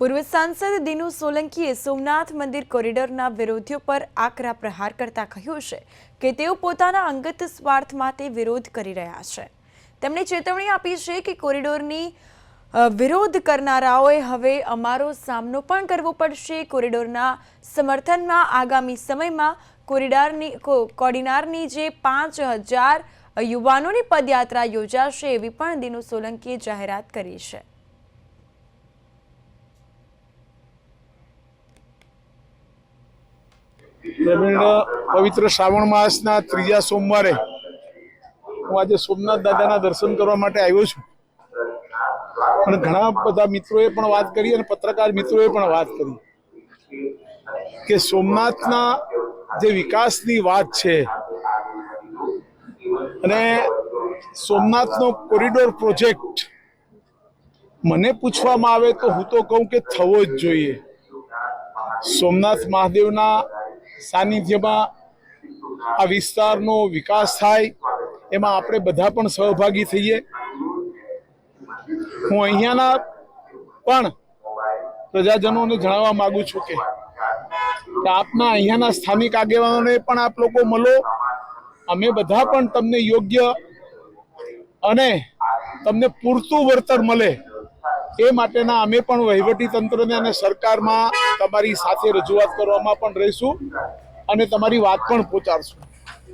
પૂર્વ સાંસદ દિનુ સોલંકીએ સોમનાથ મંદિર કોરિડોરના વિરોધીઓ પર આકરા પ્રહાર કરતા કહ્યું છે કે તેઓ પોતાના અંગત સ્વાર્થ માટે વિરોધ કરી રહ્યા છે. તેમણે ચેતવણી આપી છે કે કોરિડોરની વિરોધ કરનારાઓએ હવે અમારો સામનો પણ કરવો પડશે. કોરિડોરના સમર્થનમાં આગામી સમયમાં કોરિડોરની કોડીનારની જે પાંચ હજાર યુવાનોની પદયાત્રા યોજાશે એવી પણ દિનુ સોલંકીએ જાહેરાત કરી છે. પ્રવીણ પવિત્ર શ્રાવણ માસના ત્રીજા સોમવારે હું આજે સોમનાથ દાદાના દર્શન કરવા માટે આવ્યો છું. અને ઘણા બધા મિત્રોએ પણ વાત કરી અને પત્રકાર મિત્રોએ પણ વાત કરી કે સોમનાથના જે વિકાસની વાત છે અને સોમનાથનો કોરિડોર પ્રોજેક્ટ મને પૂછવામાં આવે તો હું તો કહું કે થવો જ જોઈએ. સોમનાથ મહાદેવના સાનિધ્યમાં આ વિસ્તારનો વિકાસ થાય, એમાં આપણે બધા પણ સહભાગી થઈએ. હું અહીંયાના પણ પ્રજાજનોને જણાવવા માંગુ છું કે આપના અહીંયાના સ્થાનિક આગેવાનોને પણ આપ લોકો મળો. અમે બધા પણ તમને યોગ્ય અને તમને પૂરતું વળતર મળે. એ માટેના અમે પણ વહીવટી તંત્રને અને સરકારમાં તમારી સાથે રજૂઆત કરવામાં પણ રહીશું અને તમારી વાત પણ પહોંચાડશું.